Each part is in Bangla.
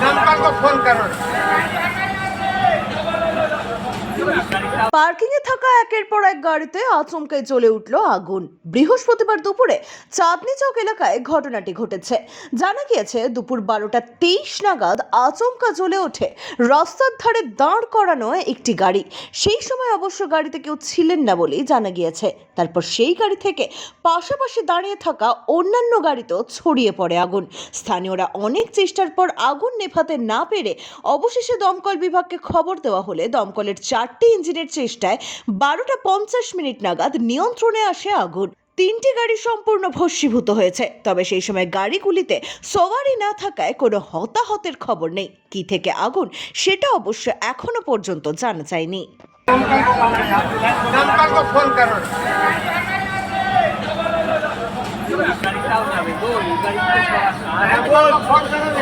दमकल को फ़ोन करो। পার্কিং এ থাকা একের পর এক গাড়িতে আচমকাই জ্বলে উঠল আগুন। বৃহস্পতিবার দুপুরে চাঁদনি চক এলাকায় ঘটনাটি ঘটেছে। জানা গিয়েছে, দুপুর বারোটা তেইশ নাগাদ আচমকা জ্বলে ওঠে রাস্তার ধারে দাঁড় করানো একটি গাড়ি। সেই সময় অবশ্য গাড়িতে কেউ ছিলেন না বলেই জানা গিয়েছে। তারপর সেই গাড়ি থেকে পাশাপাশি দাঁড়িয়ে থাকা অন্যান্য গাড়িতেও ছড়িয়ে পড়ে আগুন। স্থানীয়রা অনেক চেষ্টার পর আগুন নেভাতে না পেরে অবশেষে দমকল বিভাগকে খবর দেওয়া হলে দমকলের চারটি ইঞ্জিনের চেষ্টায় বারোটা পঞ্চাশ মিনিট নাগাদ নিয়ন্ত্রণে আসে আগুন তিনটি গাড়ি সম্পূর্ণ ভস্মীভূত হয়েছে তবে সেই সময় গাড়িগুলিতে সওয়ারি না থাকায় কোনো হতাহতের খবর নেই কি থেকে আগুন সেটা অবশ্য এখনো পর্যন্ত জানা যায়নি दमकल को फोन करो दमकल को फोन करो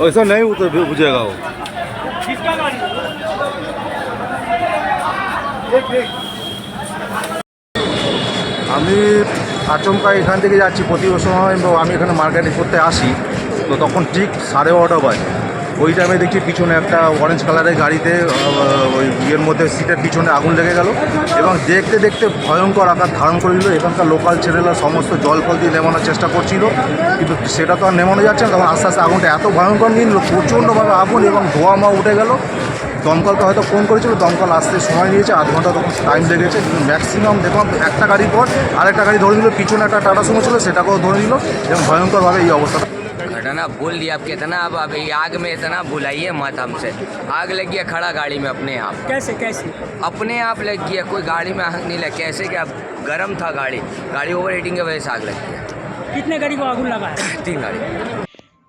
ऐसा नहीं उतर बुझेगा वो আমি আচমকা এখান থেকে যাচ্ছি প্রতি সময় আমি এখানে মার্কেটিং করতে আসি। তো তখন ঠিক সাড়ে বারোটা বাজে। ওই টাইমে দেখছি পিছনে একটা অরেঞ্জ কালারের গাড়িতে ওই ইয়ের মধ্যে সিটের পিছনে আগুন লেগে গেল এবং দেখতে দেখতে ভয়ঙ্কর আকার ধারণ করে দিল এখানকার লোকাল ছেলেরা সমস্ত জল ফল দিয়ে নেমানোর চেষ্টা করছিল, কিন্তু সেটা তো আর নেমানো যাচ্ছে না। তখন আস্তে আস্তে আগুনটা এত ভয়ঙ্কর নিয়ে নিল প্রচণ্ডভাবে আগুন এবং ধোয়া মা উঠে গেল। দমকলকে হয়তো ফোন করেছিল, দমকল আসতে সময় নিয়েছে, আধ ঘণ্টা তখন টাইম লেগেছে। ম্যাক্সিমাম দেখলাম একটা গাড়ি পর আরেকটা গাড়ি ধরে নিল, পিছনে একটা টাটা সুমো ছিল, সেটাকেও ধরে নিল এবং ভয়ঙ্করভাবে এই অবস্থাটা इतना भूल दिया आपके इतना अब आप अभी आग में इतना भुलाइए मत हमसे। आग लग गया खड़ा गाड़ी में अपने आप। कैसे कैसे? अपने आप लग गया कोई गाड़ी में आग नहीं लग कैसे क्या गर्म था गाड़ी गाड़ी ओवर हीटिंग की वजह से आग लग गया। कितने गाड़ी को आग लगा तीन गाड़ी।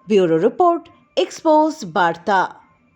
ब्यूरो रिपोर्ट एक्सपोज वार्ता।